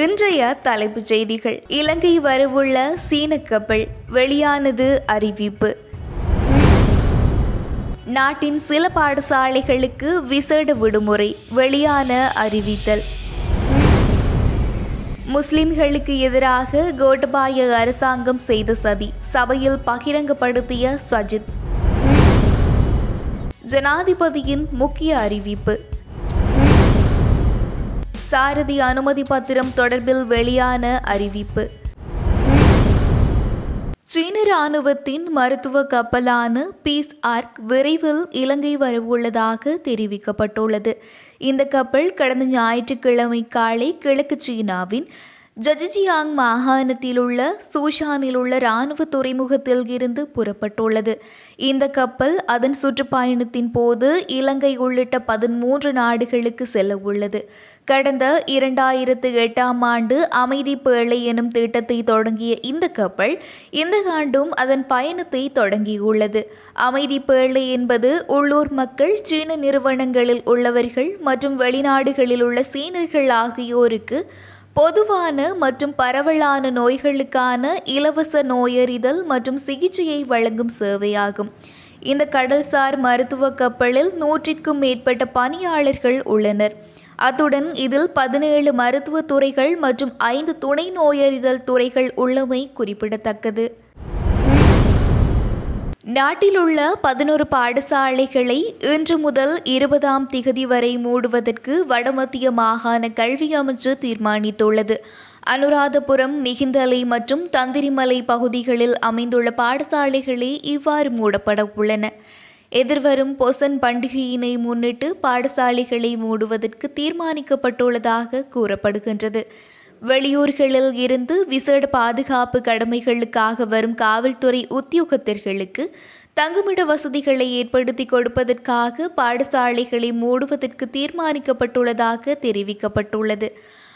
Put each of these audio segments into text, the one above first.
இன்றைய தலைப்புச் செய்திகள். இலங்கை வரவுள்ள சீன கப்பல் வெளியானது அறிவிப்பு. நாட்டின் சில பாடசாலைகளுக்கு விசேட விடுமுறை வெளியான அறிவித்தல். முஸ்லிம்களுக்கு எதிராக கோட்டபாய அரசாங்கம் செய்த சதி சபையில் பகிரங்கப்படுத்திய சஜித். ஜனாதிபதியின் முக்கிய அறிவிப்பு. சாரதி அனுமதி பத்திரம் தொடர்பில் வெளியான அறிவிப்பு. சீன ராணுவத்தின் மருத்துவ கப்பலான பீஸ் ஆர்க் விரைவில் இலங்கை வரவுள்ளதாக தெரிவிக்கப்பட்டுள்ளது. இந்த கப்பல் கடந்த ஞாயிற்றுக்கிழமை காலை கிழக்கு சீனாவின் ஜஜிஜியாங் மாகாணத்தில் உள்ள சூஷானில் உள்ள இராணுவ துறைமுகத்தில் இருந்து புறப்பட்டுள்ளது. இந்த கப்பல் அதன் சுற்றுப்பயணத்தின் போது இலங்கை உள்ளிட்ட பதிமூன்று நாடுகளுக்கு செல்ல உள்ளது. கடந்த இரண்டாயிரத்து எட்டாம் ஆண்டு அமைதி பேழை எனும் திட்டத்தை தொடங்கிய இந்த கப்பல் இந்த ஆண்டும் அதன் பயணத்தை தொடங்கியுள்ளது. அமைதி பேழை என்பது உள்ளூர் மக்கள் சீன நிறுவனங்களில் உள்ளவர்கள் மற்றும் வெளிநாடுகளில் உள்ள சீனர்கள் ஆகியோருக்கு பொதுவான மற்றும் பரவலான நோய்களுக்கான இலவச நோயறிதல் மற்றும் சிகிச்சையை வழங்கும் சேவையாகும். இந்த கடல்சார் மருத்துவ கப்பலில் நூற்றிற்கும் மேற்பட்ட பணியாளர்கள் உள்ளனர். அத்துடன் இதில் பதினேழு மருத்துவ துறைகள் மற்றும் ஐந்து துணை நோயறிதல் துறைகள் உள்ளமை குறிப்பிடத்தக்கது. நாட்டிலுள்ள பதினோரு பாடசாலைகளை இன்று முதல் இருபதாம் திகதி வரை மூடுவதற்கு வடமத்திய மாகாண கல்வி அமைச்சு தீர்மானித்துள்ளது. அனுராதபுரம் மிகிந்தலை மற்றும் தந்திரிமலை பகுதிகளில் அமைந்துள்ள பாடசாலைகளே இவ்வாறு மூடப்பட உள்ளன எதிர்வரும் பொசன் பண்டிகையினை முன்னிட்டு பாடசாலைகளை மூடுவதற்கு தீர்மானிக்கப்பட்டுள்ளதாக கூறப்படுகின்றது. வெளியூர்களில் இருந்து விசேட பாதுகாப்பு கடமைகளுக்காக வரும் காவல்துறை உத்தியோகத்தர்களுக்கு தங்குமிட வசதிகளை ஏற்படுத்தி கொடுப்பதற்காக பாடசாலைகளை மூடுவதற்கு தீர்மானிக்கப்பட்டுள்ளதாக தெரிவிக்கப்பட்டுள்ளது.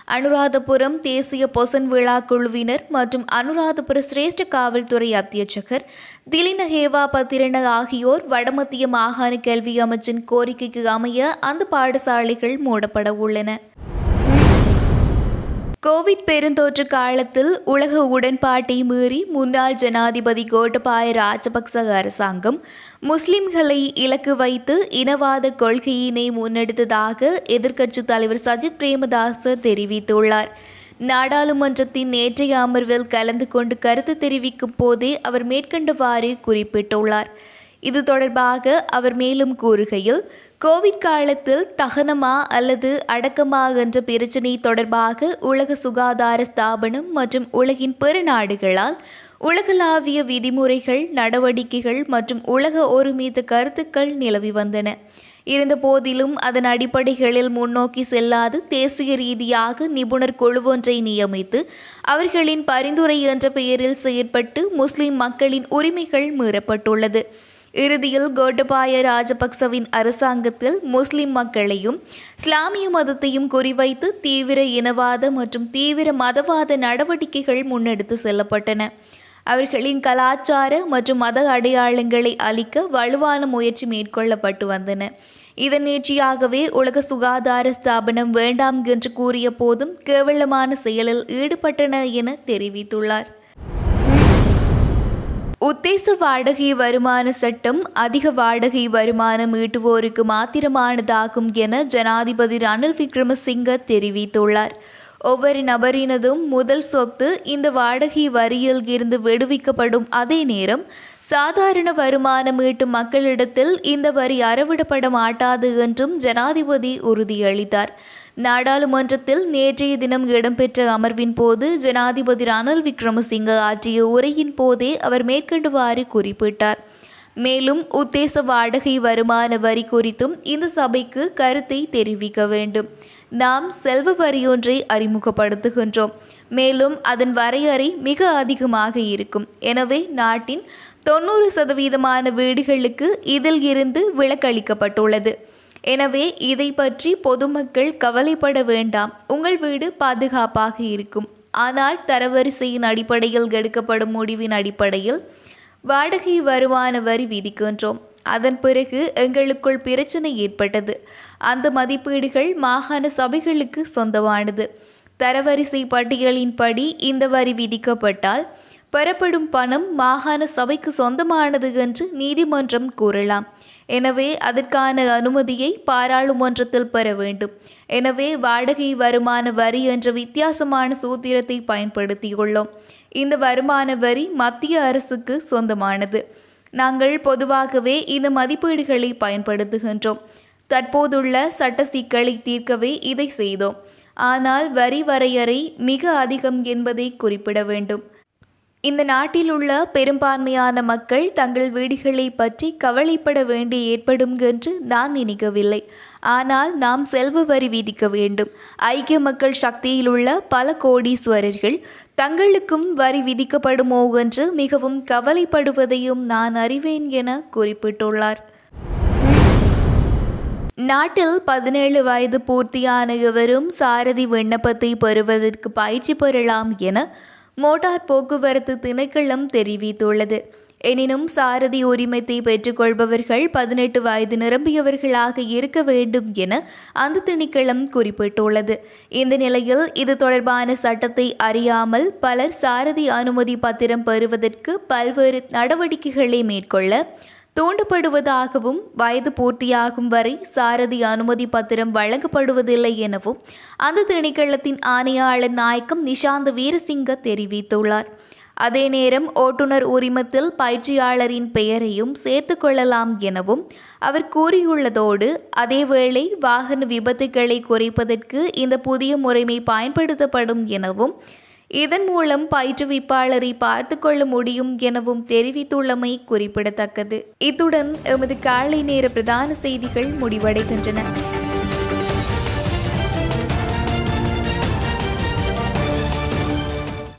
அனுராதபுரம் தேசிய பொசன் விழா குழுவினர் மற்றும் அனுராதபுர சிரேஷ்ட காவல்துறை அத்தியட்சகர் திலின ஹேவா பத்திரன ஆகியோர் வடமத்திய மாகாண கல்வி அமைச்சின் கோரிக்கைக்கு அமைய அந்த பாடசாலைகள் மூடப்பட உள்ளன. கோவிட் பெருந்தொற்று காலத்தில் உலக உடன்பாட்டை மீறி முன்னாள் ஜனாதிபதி கோட்டபாய ராஜபக்ச அரசாங்கம் முஸ்லிம்களை இலக்கு வைத்து இனவாத கொள்கையினை முன்னெடுத்ததாக எதிர்க்கட்சித் தலைவர் சஜித் பிரேமதாச தெரிவித்துள்ளார். நாடாளுமன்றத்தின் நேற்றைய அமர்வில் கலந்து கொண்டு கருத்து தெரிவிக்கும் போதே அவர் மேற்கண்டவாறு குறிப்பிட்டுள்ளார். இது தொடர்பாக அவர் மேலும் கூறுகையில் கோவிட் காலத்தில் தகனமா அல்லது அடக்கமா என்ற பிரச்சினை தொடர்பாக உலக சுகாதார ஸ்தாபனம் மற்றும் உலகின் பிற நாடுகளால் உலகளாவிய விதிமுறைகள் நடவடிக்கைகள் மற்றும் உலக ஒருமித்த கருத்துக்கள் நிலவி வந்தன. இருந்தபோதிலும் அதன் அடிப்படைகளில் முன்னோக்கி செல்லாது தேசிய ரீதியாக நிபுணர் குழுவொன்றை நியமித்து அவர்களின் பரிந்துரை என்ற பெயரில் செயற்பட்டு முஸ்லிம் மக்களின் உரிமைகள் மீறப்பட்டுள்ளது. இறுதியில் கோட்டபாய ராஜபக்சவின் அரசாங்கத்தில் முஸ்லிம் மக்களையும் இஸ்லாமிய மதத்தையும் குறிவைத்து தீவிர இனவாத மற்றும் தீவிர மதவாத நடவடிக்கைகள் முன்னெடுத்து செல்லப்பட்டன. அவர்களின் கலாச்சார மற்றும் மத அடையாளங்களை அளிக்க வலுவான முயற்சி மேற்கொள்ளப்பட்டு வந்தன. இதன் நீட்சியாகவே உலக சுகாதார ஸ்தாபனம் வேண்டாம் என்று கூறிய போதும் கேவலமான செயலில் ஈடுபட்டன என தெரிவித்துள்ளார். உத்தேச வாடகை வருமான சட்டம் அதிக வாடகை வருமானம் ஈட்டுவோருக்கு மாத்திரமானதாகும் என ஜனாதிபதி ரணில் விக்ரமசிங்க தெரிவித்துள்ளார். ஒவ்வொரு நபரினதும் முதல் சொத்து இந்த வாடகை வரியில் இருந்து விடுவிக்கப்படும் அதே நேரம் சாதாரண வருமானம் ஈட்டும் மக்களிடத்தில் இந்த வரி அறவிடப்பட மாட்டாது என்றும் ஜனாதிபதி உறுதியளித்தார். நாடாளுமன்றத்தில் நேற்றைய தினம் இடம்பெற்ற அமர்வின் போது ஜனாதிபதி ரணில் விக்ரமசிங்க ஆற்றிய உரையின் போதே அவர் மேற்கொண்டுவாறு குறிப்பிட்டார். மேலும் உத்தேச வாடகை வருமான வரி குறித்தும் இந்த சபைக்கு கருத்தை தெரிவிக்க வேண்டும். நாம் செல்வ வரியொன்றை அறிமுகப்படுத்துகின்றோம். மேலும் அதன் வரையறை மிக அதிகமாக இருக்கும். எனவே நாட்டின் தொண்ணூறு சதவீதமான வீடுகளுக்கு இதில் இருந்து விலக்களிக்கப்பட்டுள்ளது எனவே இதை பற்றி பொதுமக்கள் கவலைப்பட வேண்டாம். உங்கள் வீடு பாதுகாப்பாக இருக்கும். ஆனால் தரவரிசையின் அடிப்படையில் எடுக்கப்படும் முடிவின் அடிப்படையில் வாடகை வருமான வரி விதிக்கின்றோம். அதன் பிறகு எங்களுக்குள் பிரச்சனை ஏற்பட்டது. அந்த மதிப்பீடுகள் மாகாண சபைகளுக்கு சொந்தமானது. தரவரிசை பட்டியலின்படி இந்த வரி விதிக்கப்பட்டால் பெறப்படும் பணம் மாகாண சபைக்கு சொந்தமானது என்று நீதிமன்றம் கூறலாம். எனவே அதற்கான அனுமதியை பாராளுமன்றத்தில் பெற வேண்டும். எனவே வாடகை வருமான வரி என்ற வித்தியாசமான சூத்திரத்தை பயன்படுத்தியுள்ளோம். இந்த வருமான வரி மத்திய அரசுக்கு சொந்தமானது. நாங்கள் பொதுவாகவே இந்த மதிப்பீடுகளை பயன்படுத்துகின்றோம். தற்போதுள்ள சட்ட சிக்கலை தீர்க்கவே இதை செய்தோம். ஆனால் வரி வரையறை மிக அதிகம் என்பதை குறிப்பிட வேண்டும். இந்த நாட்டில் உள்ள பெரும்பான்மையான மக்கள் தங்கள் வீடுகளை பற்றி கவலைப்பட வேண்டி ஏற்படும் என்று நான் நினைக்கவில்லை. ஆனால் நாம் செல்வ வரி விதிக்க வேண்டும். ஐக்கிய மக்கள் சக்தியில் உள்ள பல கோடீஸ்வரர்கள் தங்களுக்கும் வரி விதிக்கப்படுமோ என்று மிகவும் கவலைப்படுவதையும் நான் அறிவேன் என குறிப்பிட்டுள்ளார். நாட்டில் பதினேழு வயது பூர்த்தியான எவரும் சாரதி விண்ணப்பத்தை பெறுவதற்கு பயிற்சி பெறலாம் என மோட்டார் போக்குவரத்து திணைக்களம் தெரிவித்துள்ளது. எனினும் சாரதி உரிமத்தை பெற்றுக்கொள்பவர்கள் பதினெட்டு வயது நிரம்பியவர்களாக இருக்க வேண்டும் என அந்த திணைக்களம் குறிப்பிட்டுள்ளது. இந்த நிலையில் இது தொடர்பான சட்டத்தை அறியாமல் பலர் சாரதி அனுமதி பத்திரம் பெறுவதற்கு பல்வேறு நடவடிக்கைகளை மேற்கொள்ள தூண்டப்படுவதாகவும் வயது பூர்த்தியாகும் வரை சாரதி அனுமதி பத்திரம் வழங்கப்படுவதில்லை எனவும் அந்த திணைக்களத்தின் ஆணையாளர் நாயக்கம் நிஷாந்த் வீரசிங்க தெரிவித்துள்ளார். அதே நேரம் ஓட்டுநர் உரிமத்தில் பயிற்சியாளரின் பெயரையும் சேர்த்து கொள்ளலாம் எனவும் அவர் கூறியுள்ளதோடு அதேவேளை வாகன விபத்துகளை குறைப்பதற்கு இந்த புதிய முறைமை பயன்படுத்தப்படும் எனவும் இதன் மூலம் பயிற்றுவிப்பாளரை பார்த்து கொள்ள முடியும் எனவும் தெரிவித்துள்ளமை குறிப்பிடத்தக்கது. இத்துடன் எமது காலை நேர பிரதான செய்திகள் முடிவடைகின்றன.